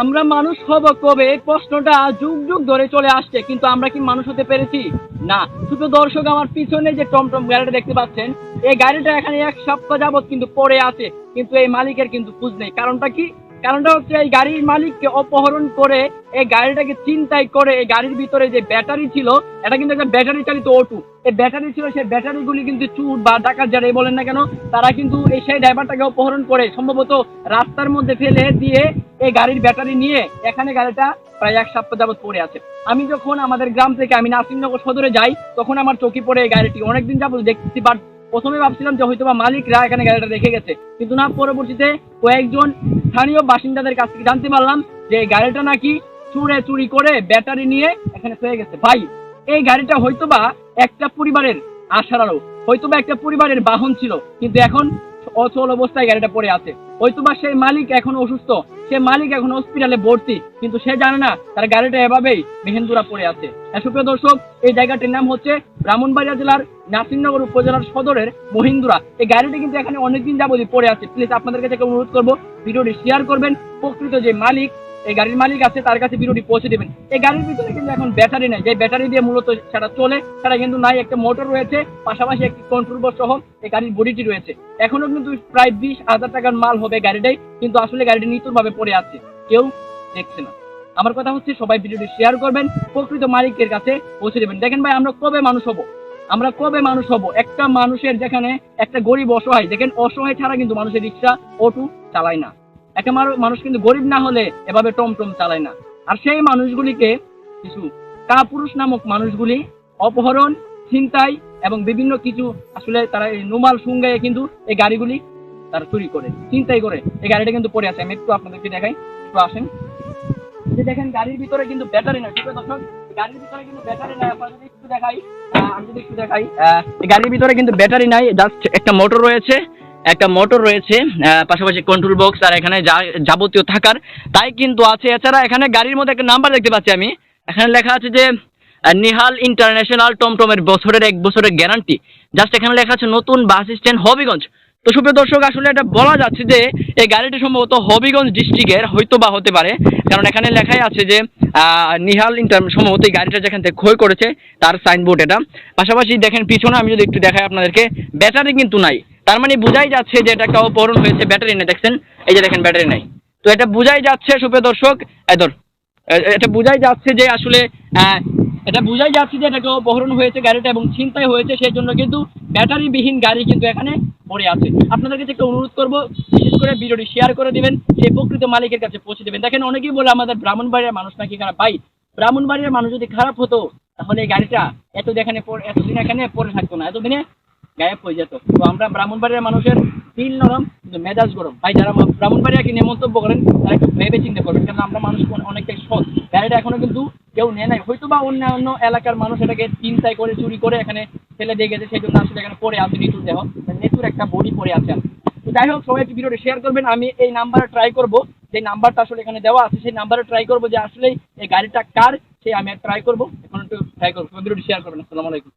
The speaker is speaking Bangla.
আমরা মানুষ হব কবে? এই প্রশ্নটা যুগ যুগ ধরে চলে আসছে, কিন্তু আমরা কি মানুষ হতে পেরেছি? না। শুধু দর্শক আমার পিছনে যে টমটম গাড়িটা দেখতে পাচ্ছেন, এই গাড়িটা এখানে এক সপ্তাহ যাবত কিন্তু পড়ে আছে, কিন্তু এই মালিকের কিন্তু খুঁজ নেই। কারণটা কি? কারণটা হচ্ছে এই গাড়ির মালিককে অপহরণ করে এই গাড়িটাকে চিন্তাই করে এই গাড়ির ভিতরে যে ব্যাটারি ছিল, এটা কিন্তু একটা ব্যাটারি চালিত অটো। এই ব্যাটারি ছিল, সেই ব্যাটারিগুলি কিন্তু চুর বা ডাকাত যারাই বলেন না কেন, তারা কিন্তু এই সেই ড্রাইভারটাকে অপহরণ করে, সম্ভবত রাস্তার মধ্যে ফেলে দিয়ে এই গাড়ির ব্যাটারি নিয়ে এখানে গাড়িটা প্রায় এক সপ্তাহ যাবত পড়ে আছে। আমি যখন আমাদের গ্রাম থেকে আমি নাসিমনগর সদরে যাই, তখন আমার চোখে পড়ে এই গাড়িটি। অনেকদিন যাবত দেখতেছি বাট প্রথমে ভাবছিলাম যে হয়তো বা মালিকরা এখানে গাড়িটা রেখে গেছে। কিন্তু না, পরবর্তীতে কয়েকজন স্থানীয় বাসিন্দাদের কাছ থেকে জানতে পারলাম যে এই গাড়িটা নাকি চুরে চুরি করে ব্যাটারি নিয়ে এখানে হয়ে গেছে। ভাই, এই গাড়িটা হয়তোবা একটা পরিবারের আশার আলো, হয়তোবা একটা পরিবারের বাহন ছিল, কিন্তু এখন অচল অবস্থায় গাড়িটা পড়ে আছে। হয়তো বা সেই মালিক এখন অসুস্থ। সে মালিক এখন হসপিটালে ভর্তি কিন্তু সে জানে না তার গাড়িটা এভাবেই মেহেন্দুরা পড়ে আছে। হ্যাঁ, সুপ্রিয় দর্শক এই জায়গাটির নাম হচ্ছে ব্রাহ্মণবাড়িয়া জেলার নাসিরনগর উপজেলার সদরের মহিন্দুরা। এই গাড়িটি কিন্তু এখানে অনেকদিন যাবতীয় পড়ে আছে। প্লিজ আপনাদের কাছে অনুরোধ করব ভিডিওটি শেয়ার করবেন। প্রকৃত যে মালিক এই গাড়ির মালিক আছে, তার কাছে ভিডিওটি পৌঁছে দেবেন। এই গাড়ির ভিতরে কিন্তু এখন ব্যাটারি নেই। যে ব্যাটারি দিয়ে মূলত সেটা চলে, সেটা কিন্তু নাই। একটা মোটর রয়েছে, পাশাপাশি একটি কন্ট্রোল বক্স সহ এই গাড়ির বডিটি রয়েছে। এখনও কিন্তু প্রায় বিশ হাজার টাকার মাল হবে গাড়িটাই, কিন্তু আসলে গাড়িটি নিতুর ভাবে পড়ে আছে। কেউ দেখছে না। আমার কথা হচ্ছে, সবাই ভিডিওটি শেয়ার করবেন, প্রকৃত মালিকের কাছে পৌঁছে দেবেন। দেখেন ভাই, আমরা কবে মানুষ হব? আমরা কবে মানুষ হব? একটা মানুষের যেখানে একটা গরিব অসহায়, দেখেন অসহায় ছাড়া কিন্তু মানুষের রিক্সা অটো চালায় না। একটা মানুষ কিন্তু গরিব না হলে এভাবে টমটম চালায় না। আর সেই মানুষগুলিকে কিছু কাপুরুষ নামক মানুষগুলি অপহরণ, ছিনতাই এবং বিভিন্ন কিছু আসলে তারা এই নোমাল সুঙ্গায় কিন্তু এই গাড়িগুলি তারা চুরি করে চিন্তাই করে। এই গাড়িটা কিন্তু পড়ে আছে। আমি একটু আপনাদেরকে দেখাই। একটু আসেন। যে দেখেন, গাড়ির ভিতরে কিন্তু ব্যাটারি নাই। ঠিক আছে, দর্শক? গাড়ির ভিতরে কিন্তু ব্যাটারি নাই। আপনারা যদি একটু দেখাই আমি যদি একটু দেখাই গাড়ির ভিতরে কিন্তু ব্যাটারি নাই। জাস্ট একটা মোটর রয়েছে। একটা মোটর রয়েছে পাশাপাশি কন্ট্রোল বক্স আর এখানে যাবতীয় থাকার, তাই কিন্তু আছে। এছাড়া এখানে গাড়ির মধ্যে একটা নাম্বার দেখতে পাচ্ছি আমি। এখানে লেখা আছে যে নিহাল ইন্টারন্যাশনাল টমটমের বছরের এক বছরের গ্যারান্টি জাস্ট এখানে লেখা আছে, নতুন বাস স্ট্যান্ড হবিগঞ্জ। তো সুপ্রিয় দর্শক, আসলে এটা বলা যাচ্ছে যে, এই গাড়িটি সম্ভবত হবিগঞ্জ ডিস্ট্রিক্টের হয়তো বা হতে পারে। কারণ এখানে লেখাই আছে যে নিহাল ইন্টার সম্ভবত এই গাড়িটা যেখান থেকে ক্ষয় করেছে, তার সাইনবোর্ড এটা। পাশাপাশি দেখেন, পিছনে আমি যদি একটু দেখাই আপনাদেরকে ব্যাটারি কিন্তু নাই। তার মানে বোঝাই যাচ্ছে যে এটা একটা অপহরণ হয়েছে, ব্যাটারি নেই, দেখছেন? এই যে দেখেন, ব্যাটারি নাই। তো এটা বোঝাই যাচ্ছে, সুপ্রিয় দর্শক, এই ধর, এ- এটা বোঝাই যাচ্ছে যে আসলে এটা বোঝাই যাচ্ছে যে এটাকে অপহরণ হয়েছে গাড়িটা এবং ছিনতাই হয়েছে, সেই জন্য কিন্তু ব্যাটারিবিহীন গাড়ি কিন্তু এখানে পড়ে আছে। আপনাদের কাছে একটা অনুরোধ করব, বিশেষ করে ভিডিওটি শেয়ার করে দিবেন সেই প্রকৃত মালিকের কাছে পৌঁছে দেবেন। দেখেন, অনেকেই বলে আমাদের ব্রাহ্মণবাড়িয়ার মানুষ নাকি খারাপ ভাই ব্রাহ্মণবাড়িয়ার মানুষ যদি খারাপ হতো, তাহলে এই গাড়িটা এতদিন এখানে এতদিন এখানে পড়ে থাকতো না। এতদিনে গায়েব হয়ে যেত। তো আমরা ব্রাহ্মণবাড়িয়ার মানুষের দিল নরম, কিন্তু মেজাজ গরম। ভাই, যারা ব্রাহ্মণবাড়িয়াকে নিয়ে মন্তব্য করেন, তারা একটু ভেবে চিন্তা করবেন কারণ আমরা মানুষ অনে- অনেকটাই সৎ। গাড়িটা এখনও কিন্তু কেউ নেয় নাই। হয়তো বা অন্যান্য এলাকার মানুষ এটাকে চিন্তায় করে, চুরি করে এখানে ফেলে দিয়ে গেছে সেই জন্য আসলে এখানে পড়ে আছে নিতুর দেহ। নেতুর একটা বডি পড়ে আছে তো যাই হোক, সবাই একটু ভিডিওটা শেয়ার করবেন। আমি এই নাম্বারে ট্রাই করব। যে নাম্বারটা আসলে এখানে দেওয়া আছে, সেই নাম্বারে ট্রাই করব যে আসলে এই গাড়িটা কার, সেই আমি ট্রাই করব। এখন একটু ট্রাই করব। ভিডিওটি শেয়ার করবেন। আসসালামু আলাইকুম।